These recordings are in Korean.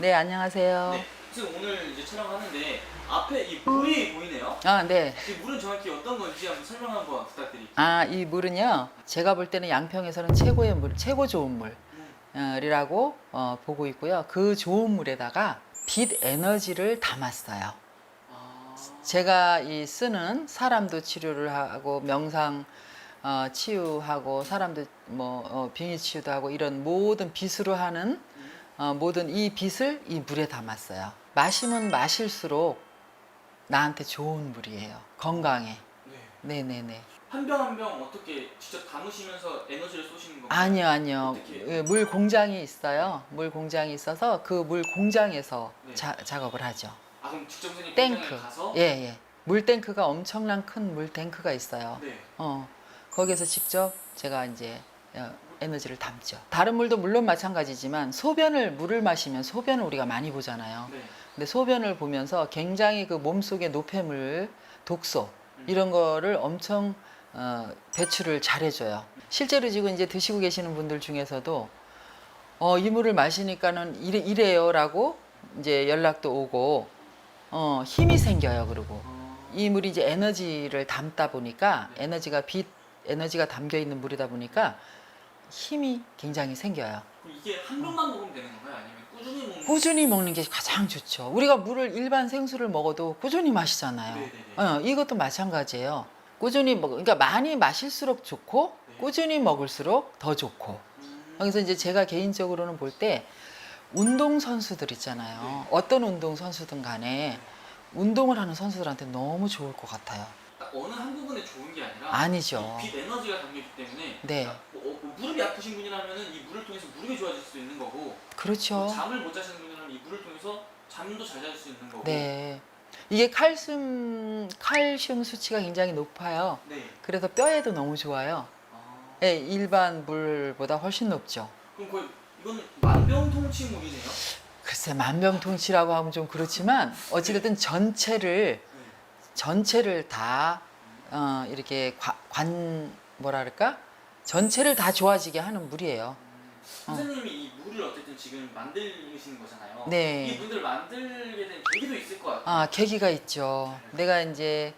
네, 안녕하세요. 네. 지금 오늘 이제 촬영하는데 앞에 이 물이 보이네요. 아, 네. 이 물은 정확히 어떤 건지 한번 설명 한번 부탁드릴게요. 아, 이 물은요. 제가 볼 때는 양평에서는 최고의 물, 최고 좋은 물이라고 어, 보고 있고요. 그 좋은 물에다가 빛 에너지를 담았어요. 아, 제가 이 쓰는 사람도 치료를 하고 명상 어, 치유하고 사람도 뭐 어, 빙의 치유도 하고 이런 모든 빛으로 하는 어, 모든 이 빛을 이 물에 담았어요. 마시면 마실수록 나한테 좋은 물이에요. 건강에. 네. 네네 네. 한 병 한 병 어떻게 직접 담으시면서 에너지를 쏘시는 건가요? 아니요, 아니요. 어떻게? 예, 물 공장이 있어요. 물 공장이 있어서 그 물 공장에서 네. 자- 작업을 하죠. 아 그럼 직접 선생님 탱크. 공장에 가서 예, 예. 물 탱크가 엄청난 큰 물 탱크가 있어요. 네. 어, 거기서 직접 제가 이제 어, 에너지를 담죠. 다른 물도 물론 마찬가지지만 소변을 물을 마시면 소변을 우리가 많이 보잖아요. 네. 근데 소변을 보면서 굉장히 그 몸속의 노폐물, 독소 이런 거를 엄청 어, 배출을 잘해줘요. 실제로 지금 이제 드시고 계시는 분들 중에서도 어, 이 물을 마시니까는 이래, 이래요라고 이제 연락도 오고 어, 힘이 생겨요. 그리고 어, 이 물이 이제 에너지를 담다 보니까 에너지가 빛 에너지가 담겨 있는 물이다 보니까 힘이 굉장히 생겨요. 이게 한 병만 먹으면 되는 건가요? 아니면 꾸준히 먹는? 꾸준히 먹는 게 가장 좋죠. 우리가 물을 일반 생수를 먹어도 꾸준히 마시잖아요. 네네네. 어, 이것도 마찬가지예요. 꾸준히 먹, 그러니까 많이 마실수록 좋고 네. 꾸준히 먹을수록 더 좋고. 음, 그래서 이제 제가 개인적으로는 볼 때 운동 선수들 있잖아요. 네. 어떤 운동 선수든 간에 운동을 하는 선수들한테 너무 좋을 것 같아요. 딱 어느 한 부분에 좋은 게 아니라 아니죠. 이빛 에너지가 담겨있기 때문에 네. 그러니까 뭐, 어, 뭐 무릎이 아프신 분이라면은 이 물을 통해서 무릎이 좋아질 수 있는 거고 뭐 그렇죠. 잠을 못 자시는 분이라면 이 물을 통해서 잠도 잘 잘 수 있는 거고 네. 이게 칼슘 칼슘 수치가 굉장히 높아요. 네. 그래서 뼈에도 너무 좋아요. 아, 예, 일반 물보다 훨씬 높죠. 그럼 거의 이건 만병통치물이네요. 글쎄 만병통치라고 하면 좀 그렇지만 어찌됐든 전체를 네. 전체를 다 어, 이렇게 관, 관 그럴까 전체를 다 좋아지게 하는 물이에요. 음, 선생님이 이 물을 어쨌든 지금 만드시는 거잖아요. 네. 이 물을 만들게 된 계기도 있을 것 같아요. 아 계기가 있죠. 내가 이제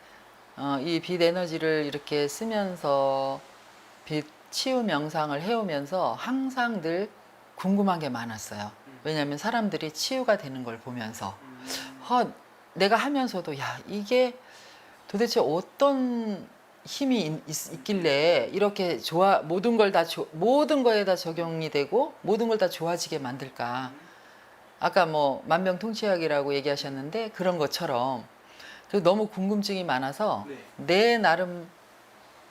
어, 이빛 에너지를 이렇게 쓰면서 빛 치유 명상을 해오면서 항상 늘 궁금한 게 많았어요. 왜냐하면 사람들이 치유가 되는 걸 보면서 음, 아, 내가 하면서도 야 이게 도대체 어떤 힘이 있, 있- 있길래 이렇게 좋아 모든 걸 다 모든 거에 다 적용이 되고 모든 걸 다 좋아지게 만들까? 아까 뭐 만병통치약이라고 얘기하셨는데 그런 것처럼 그 너무 궁금증이 많아서 네. 내 나름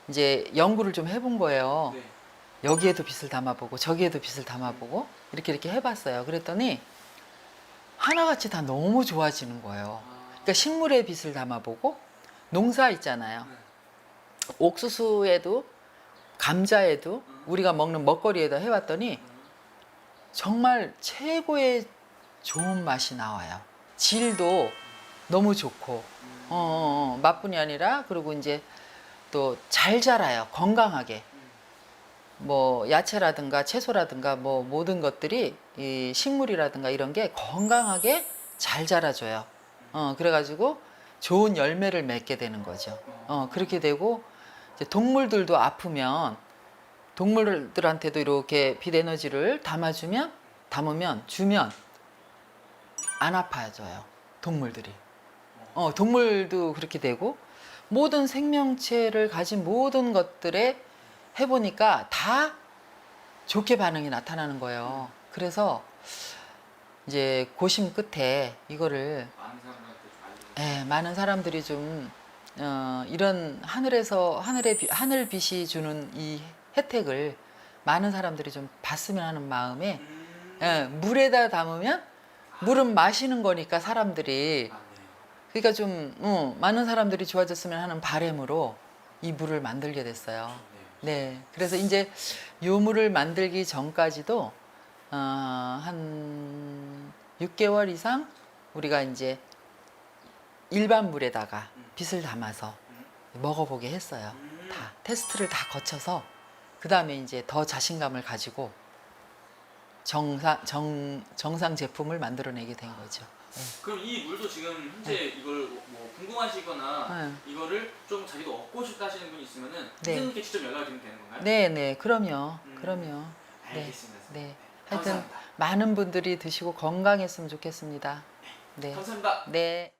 이제 연구를 좀 해본 거예요. 네. 여기에도 빛을 담아보고 저기에도 빛을 담아보고 이렇게 이렇게 해봤어요. 그랬더니 하나같이 다 너무 좋아지는 거예요. 아, 그러니까 식물에 빛을 담아보고 농사 있잖아요. 네. 옥수수에도 감자에도 우리가 먹는 먹거리에다 해봤더니 음, 정말 최고의 좋은 맛이 나와요. 질도 너무 좋고 음, 어, 어, 어, 맛뿐이 아니라 그리고 이제 또 잘 자라요. 건강하게. 음. 뭐 야채라든가 채소라든가 뭐 모든 것들이 이 식물이라든가 이런 게 건강하게 잘 자라줘요. 어 그래가지고 좋은 열매를 맺게 되는 거죠. 어 그렇게 되고 동물들도 아프면 동물들한테도 이렇게 빛 에너지를 담아주면 담으면 주면 안 아파져요. 동물들이. 어 동물도 그렇게 되고 모든 생명체를 가진 모든 것들에 해보니까 다 좋게 반응이 나타나는 거예요. 그래서 이제 고심 끝에 이거를 예, 많은 사람들이 좀 어, 이런 하늘에서 하늘의 비- 하늘 빛이 주는 이 혜택을 많은 사람들이 좀 봤으면 하는 마음에 음, 예, 물에다 담으면 물은 마시는 거니까 사람들이 아, 네. 그러니까 좀 어, 많은 사람들이 좋아졌으면 하는 바램으로 이 물을 만들게 됐어요. 네. 네, 그래서 이제 요 물을 만들기 전까지도 어, 한 6개월 이상 우리가 이제 일반 물에다가 빛을 담아서 먹어보게 했어요. 음, 다 테스트를 다 거쳐서 그 다음에 이제 더 자신감을 가지고 정상 정 정상 제품을 만들어내게 된 거죠. 그럼 이 물도 지금 현재 이걸 뭐 궁금하시거나 네. 이거를 좀 자기도 얻고 싶다 하시는 분이 있으면은 네. 선생님께 직접 연락이 되는 건가요? 네, 네, 그럼요, 음. 그럼요. 네, 알겠습니다. 네. 하여튼 감사합니다. 많은 분들이 드시고 건강했으면 좋겠습니다. 네, 감사합니다. 네.